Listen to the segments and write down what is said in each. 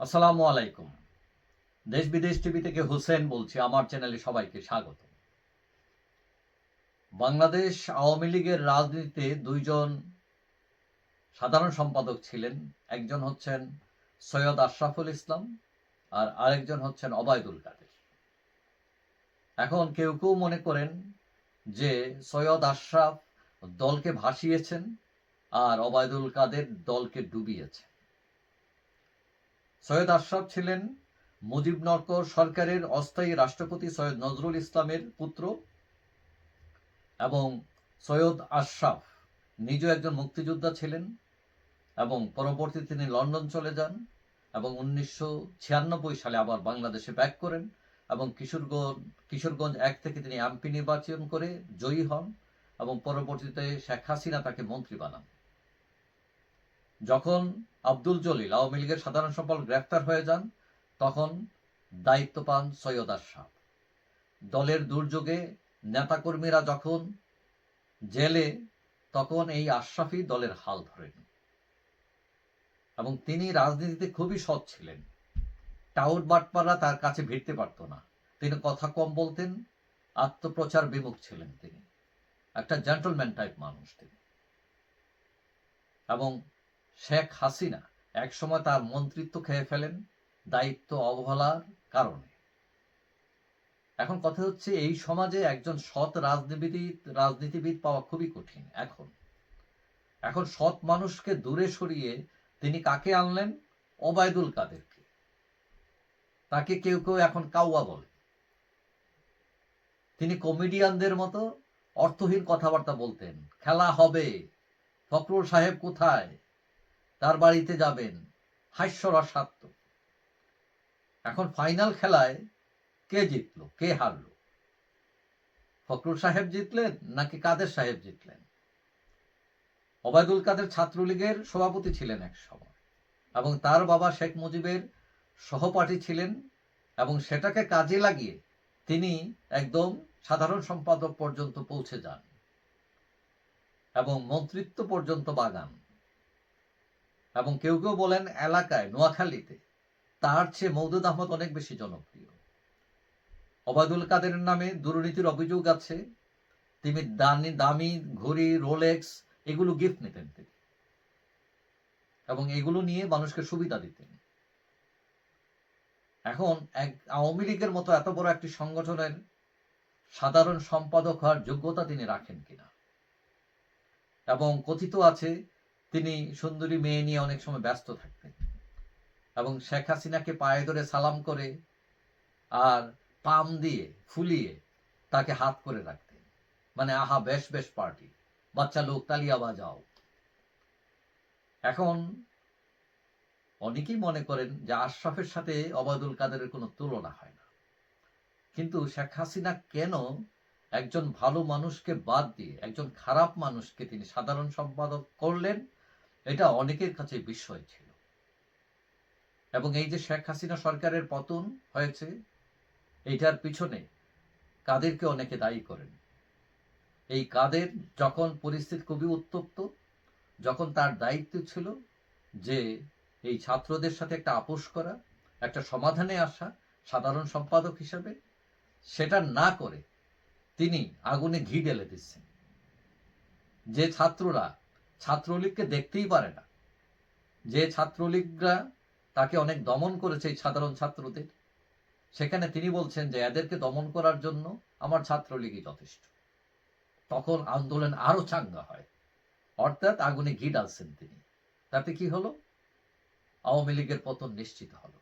আসসালামু আলাইকুম। দেশ বিদেশ টিভি থেকে হোসেন বলছি, আমার চ্যানেলে সবাইকে স্বাগত। বাংলাদেশ আওয়ামী লীগের রাজনীতিতে দুইজন সাধারণ সম্পাদক ছিলেন। একজন হচ্ছেন সৈয়দ আশরাফুল ইসলাম আর আরেকজন হচ্ছেন অবায়দুল কাদের। এখন কেউ কেউ মনে করেন যে সৈয়দ আশরাফ দলকে ভাসিয়েছেন আর অবায়দুল কাদের দলকে ডুবিয়েছেন। সৈয়দ আশরাফ ছিলেন মুজিবনগর সরকারের অস্থায়ী রাষ্ট্রপতি সৈয়দ নজরুল ইসলামের পুত্র এবং সৈয়দ আশরাফ নিজেও একজন মুক্তিযোদ্ধা ছিলেন এবং পরবর্তীতে তিনি লন্ডন চলে যান এবং উনিশশো ছিয়ানব্বই সালে আবার বাংলাদেশে ব্যাক করেন এবং কিশোরগঞ্জ কিশোরগঞ্জ এক থেকে তিনি এমপি নির্বাচন করে জয়ী হন এবং পরবর্তীতে শেখ হাসিনা তাকে মন্ত্রী বানান। যখন আব্দুল জলিল আওয়ামী লীগের সাধারণ সম্পাদক গ্রেফতার হয়ে যান, তখন দায়িত্ব পান সৈয়দ আশরাফ। দলের দুর্যোগে নেতাকর্মীরা যখন জেলে, তখন এই আশরাফই দলের হাল ধরেন এবং তিনি রাজনীতিতে খুবই সৎ ছিলেন। টাউট বাটপাড়া তার কাছে ভিড়তে পারত না। তিনি কথা কম বলতেন, আত্মপ্রচার বিমুখ ছিলেন তিনি। একটা জেন্টলম্যান টাইপ মানুষ তিনি। এবং শেখ হাসিনা একসময় তার মন্ত্রিত্ব খেয়ে ফেলেন দায়িত্ব অবহেলার কারণে। এখন কথা হচ্ছে, এই সমাজে একজন সৎ রাজনীতিবিদ রাজনীতিবিদ পাওয়া খুবই কঠিন। এখন এখন সৎ মানুষকে দূরে সরিয়ে তিনি কাকে আনলেন? ওবায়দুল কাদেরকে। তাকে কেউ কেউ এখন কাউয়া বলে। তিনি কমেডিয়ানদের মতো অর্থহীন কথাবার্তা বলতেন। খেলা হবে, ফখরুল সাহেব কোথায়? তার বাড়িতে যাবেন। হাস্যরসাত্ম এখন ফাইনাল খেলায় কে জিতলো? কে হারলো? ফখরুল সাহেব জিতলেন নাকি কাদের সাহেব জিতলেন? ওবায়দুল কাদের ছাত্রলীগের সভাপতি ছিলেন এক সময় এবং তার বাবা শেখ মুজিবের সহপাঠী ছিলেন এবং সেটাকে কাজে লাগিয়ে তিনি একদম সাধারণ সম্পাদক পর্যন্ত পৌঁছে যান এবং মন্ত্রিত্ব পর্যন্ত বাগান। এবং কেউ কেউ বলেন এলাকায়, নোয়াখালীতে, তার চেয়ে মৌদুদ আহমদ অনেক বেশি জনপ্রিয়। অবায়দুল কাদের নামে দুর্নীতির অভিযোগ আছে। তিনি দামি দামি ঘড়ি, রোলেক্স, এগুলো গিফট নিতেন তিনি। এবং এগুলো নিয়ে মানুষকে সুবিধা দিতেন। এখন এক আওয়ামী লীগের মতো এত বড় একটি সংগঠনের সাধারণ সম্পাদক হওয়ার যোগ্যতা তিনি রাখেন কিনা? এবং কথিত আছে তিনি সুন্দরী মেয়ে নিয়ে অনেক সময় ব্যস্ত থাকতেন। এবং শেখ হাসিনাকে পায়ে ধরে সালাম করে আর পাম দিয়ে ফুলিয়ে তাকে হাত করে রাখতেন। মানে আহা, বেশ বেশ পার্টি বাচ্চা লোক তালিয়া বাজাও। এখন অনেকেই মনে করেন যে আশরাফের সাথে অবায়দুল কাদেরের কোনো তুলনা হয় না। কিন্তু শেখ হাসিনা কেন একজন ভালো মানুষকে বাদ দিয়ে, একজন খারাপ মানুষকে তিনি সাধারণ সম্পাদক করলেন এটা অনেকের কাছে বিস্ময় ছিল। এবং এই যে শেখ হাসিনা সরকারের পতন হয়েছে, এইটার পিছনে কাদেরকে অনেকে দায়ী করেন? এই কাদের যখন পরিস্থিতি খুবই উত্তপ্ত, যখন তার দায়িত্ব ছিল যে এই ছাত্রদের সাথে একটা আপোষ করা, একটা সমাধানে আসা সাধারণ সম্পাদক হিসাবে, সেটা না করে তিনি আগুনে ঘি ঢেলে দিচ্ছেন। যে ছাত্ররা ছাত্রলীগকে দেখতেই পারে না। যে ছাত্রলীগরা তাকে অনেক দমন করেছে এই সাধারণ ছাত্রদের, সেখানে তিনি বলছেন যে এদেরকে দমন করার জন্য আমার ছাত্রলীগই যথেষ্ট। তখন আন্দোলন আরও চাঙ্গা হয়। অর্থাৎ আগুনে ঘি ডালছেন তিনি। তাতে কি হলো? আওয়ামী লীগের পতন নিশ্চিত হলো।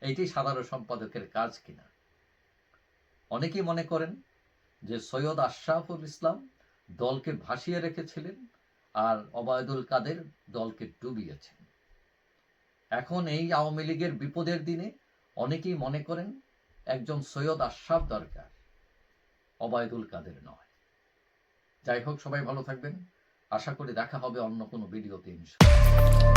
এইটি সাধারণ সম্পাদকের কাজ কিনা? অনেকেই মনে করেন যে সৈয়দ আশরাফুল ইসলাম দলকে ভাসিয়ে রেখেছিলেন আর অবায়দুল কাদের দলকে ডুবিয়েছেন। এখন এই আওয়ামী লীগের বিপদের দিনে অনেকেই মনে করেন একজন সৈয়দ আশরাফ দরকার, অবায়দুল কাদের নয়। যাই হোক, সবাই ভালো থাকবেন। আশা করি দেখা হবে অন্য কোনো ভিডিওতে ইনশাআল্লাহ।